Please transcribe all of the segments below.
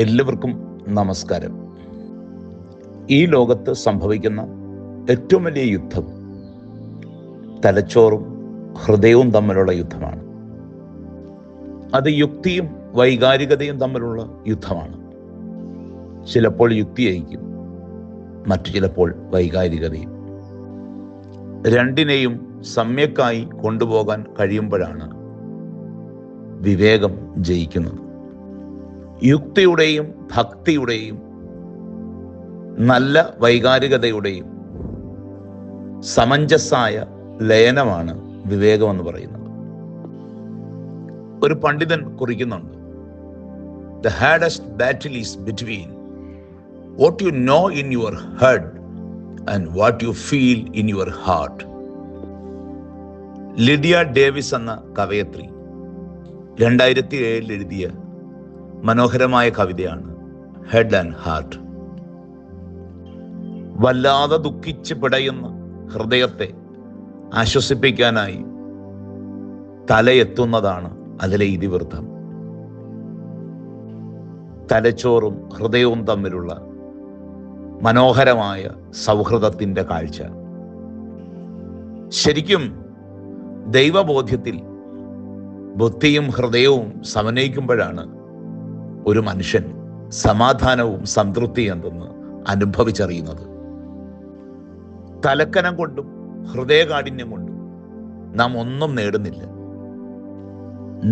എല്ലാവർക്കും നമസ്കാരം. ഈ ലോകത്ത് സംഭവിക്കുന്ന ഏറ്റവും വലിയ യുദ്ധം തലച്ചോറും ഹൃദയവും തമ്മിലുള്ള യുദ്ധമാണ്. അത് യുക്തിയും വൈകാരികതയും തമ്മിലുള്ള യുദ്ധമാണ്. ചിലപ്പോൾ യുക്തി യുക്തിയായിരിക്കും മറ്റു ചിലപ്പോൾ വൈകാരികതയും. രണ്ടിനെയും സമ്യക്കായി കൊണ്ടുപോകാൻ കഴിയുമ്പോഴാണ് വിവേകം ജയിക്കുന്നത്. യുക്തിയുടെയും ഭക്തിയുടെയും നല്ല വൈകാരികതയുടെയും സമഞ്ജസായ ലയനമാണ് വിവേകമെന്ന് പറയുന്നത്. ഒരു പണ്ഡിതൻ കുറിക്കുന്നുണ്ട് the hardest battle is between what you know in your head and what you feel in your heart Lydia Davis എന്ന കവയത്രി രണ്ടായിരത്തി ഏഴിൽ എഴുതിയ മനോഹരമായ കവിതയാണ്. ഹെഡ് ആൻഡ് ഹാർട്ട് വല്ലാതെ ദുഃഖിച്ച് പിടയുന്ന ഹൃദയത്തെ ആശ്വസിപ്പിക്കാനായി തലയെത്തുന്നതാണ് അതിലെ ഇതിവൃത്തം. തലച്ചോറും ഹൃദയവും തമ്മിലുള്ള മനോഹരമായ സൗഹൃദത്തിന്റെ കാഴ്ച. ശരിക്കും ദൈവബോധ്യത്തിൽ ബുദ്ധിയും ഹൃദയവും സമന്വയിക്കുമ്പോഴാണ് ഒരു മനുഷ്യൻ സമാധാനവും സംതൃപ്തി എന്തെന്ന് അനുഭവിച്ചറിയുന്നത്. തലക്കനം കൊണ്ടും ഹൃദയകാഠിന്യം കൊണ്ടും നാം ഒന്നും നേടുന്നില്ല.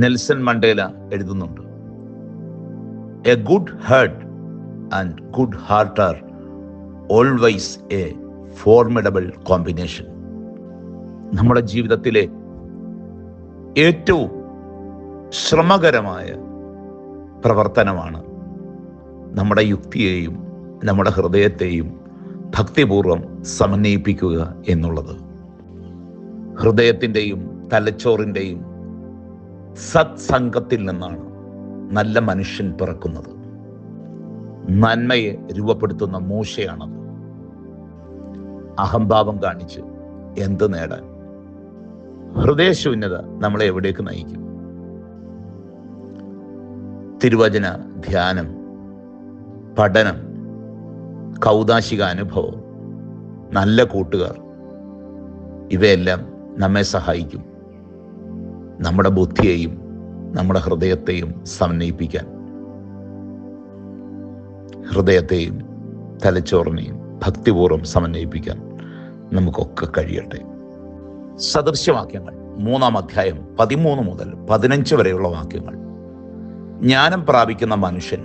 നെൽസൺ മണ്ടേല എഴുതുന്നുണ്ട് a good heart and good heart are always a formidable combination നമ്മുടെ ജീവിതത്തിലെ ഏറ്റവും ശ്രമകരമായ പ്രവർത്തനമാണ്. നമ്മുടെ യുക്തിയെയും നമ്മുടെ ഹൃദയത്തെയും ഭക്തിപൂർവം സമന്വയിപ്പിക്കുക എന്നുള്ളത്. ഹൃദയത്തിന്റെയും തലച്ചോറിന്റെയും സത്സംഗത്തിൽ നിന്നാണ് നല്ല മനുഷ്യൻ പിറക്കുന്നത്. നന്മയെ രൂപപ്പെടുത്തുന്ന മൂശയാണത്. അഹംഭാവം കാണിച്ച് എന്ത് നേടാൻ? ഹൃദയശൂന്യത നമ്മളെ എവിടേക്ക് നയിക്കും? തിരുവചന ധ്യാനം പഠനം കൗതാശിക അനുഭവം നല്ല കൂട്ടുകാർ ഇവയെല്ലാം നമ്മെ സഹായിക്കും. നമ്മുടെ ബുദ്ധിയെയും നമ്മുടെ ഹൃദയത്തെയും സമന്വയിപ്പിക്കാൻ. ഹൃദയത്തെയും തലച്ചോറിനെയും ഭക്തിപൂർവം സമന്വയിപ്പിക്കാൻ നമുക്കൊക്കെ കഴിയട്ടെ. സദൃശ്യവാക്യങ്ങൾ മൂന്നാം അധ്യായം പതിമൂന്ന് മുതൽ പതിനഞ്ച് വരെയുള്ള വാക്യങ്ങൾ. ജ്ഞാനം പ്രാപിക്കുന്ന മനുഷ്യൻ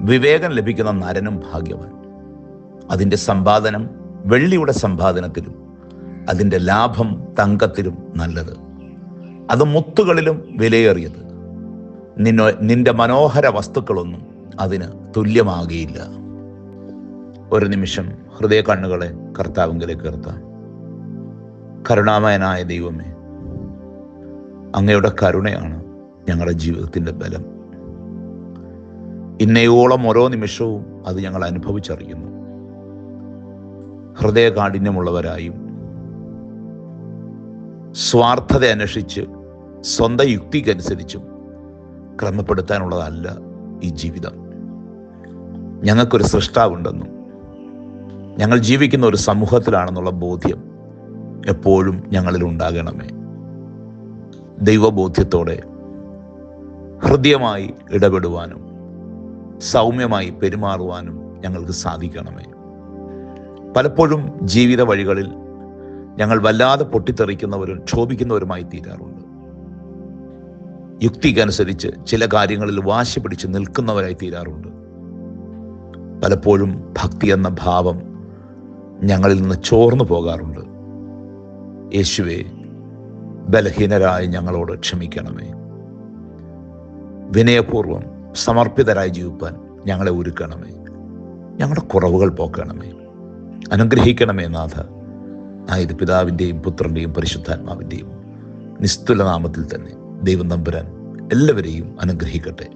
വിവേകം ലഭിക്കുന്ന നരനും ഭാഗ്യവാൻ. അതിന്റെ സമ്പാദനം വെള്ളിയുടെ സമ്പാദനത്തിലും അതിന്റെ ലാഭം തങ്കത്തിലും നല്ലത്. അത് മുത്തുകളിലും വിലയേറിയത്. നിന്നോ നിന്റെ മനോഹര വസ്തുക്കളൊന്നും അതിന് തുല്യമാകുകയില്ല ഒരു നിമിഷം ഹൃദയ കണ്ണുകളെ കർത്താവിങ്കിലേക്ക് ഉയർത്താം. കരുണാമയനായ ദൈവമേ അങ്ങയുടെ കരുണയാണ് ഞങ്ങളുടെ ജീവിതത്തിന്റെ ബലം. ഇന്നയോളം ഓരോ നിമിഷവും അത് ഞങ്ങൾ അനുഭവിച്ചറിയുന്നു. ഹൃദയ കാഠിന്യമുള്ളവരായും സ്വാർത്ഥത അന്വേഷിച്ച് സ്വന്തം യുക്തിക്കനുസരിച്ചും ക്രമപ്പെടുത്താനുള്ളതല്ല ഈ ജീവിതം. ഞങ്ങൾക്കൊരു സൃഷ്ടാവുണ്ടെന്നും ഞങ്ങൾ ജീവിക്കുന്ന ഒരു സമൂഹത്തിലാണെന്നുള്ള ബോധ്യം എപ്പോഴും ഞങ്ങളിൽ ഉണ്ടാകണമേ ദൈവബോധ്യത്തോടെ ഹൃദ്യമായി ഇടപെടുവാനും സൗമ്യമായി പെരുമാറുവാനും ഞങ്ങൾക്ക് സാധിക്കണമേ. പലപ്പോഴും ജീവിത വഴികളിൽ ഞങ്ങൾ വല്ലാതെ പൊട്ടിത്തെറിക്കുന്നവരും ക്ഷോഭിക്കുന്നവരുമായി തീരാറുണ്ട്. യുക്തിക്കനുസരിച്ച് ചില കാര്യങ്ങളിൽ വാശി പിടിച്ച് നിൽക്കുന്നവരായി തീരാറുണ്ട്. പലപ്പോഴും ഭക്തി എന്ന ഭാവം ഞങ്ങളിൽ നിന്ന് ചോർന്നു പോകാറുണ്ട്. യേശുവെ ബലഹീനരായ ഞങ്ങളോട് ക്ഷമിക്കണമേ. വിനയപൂർവം സമർപ്പിതരായി ജീവിപ്പാൻ ഞങ്ങളെ ഒരുക്കണമേ. ഞങ്ങളുടെ കുറവുകൾ പോക്കണമേ. അനുഗ്രഹിക്കണമേ നാഥ. ആയത് പിതാവിന്റെയും പുത്രന്റെയും പരിശുദ്ധാത്മാവിന്റെയും നിസ്തുല നാമത്തിൽ തന്നെ ദൈവം നമ്പുരാൻ എല്ലാവരെയും അനുഗ്രഹിക്കട്ടെ.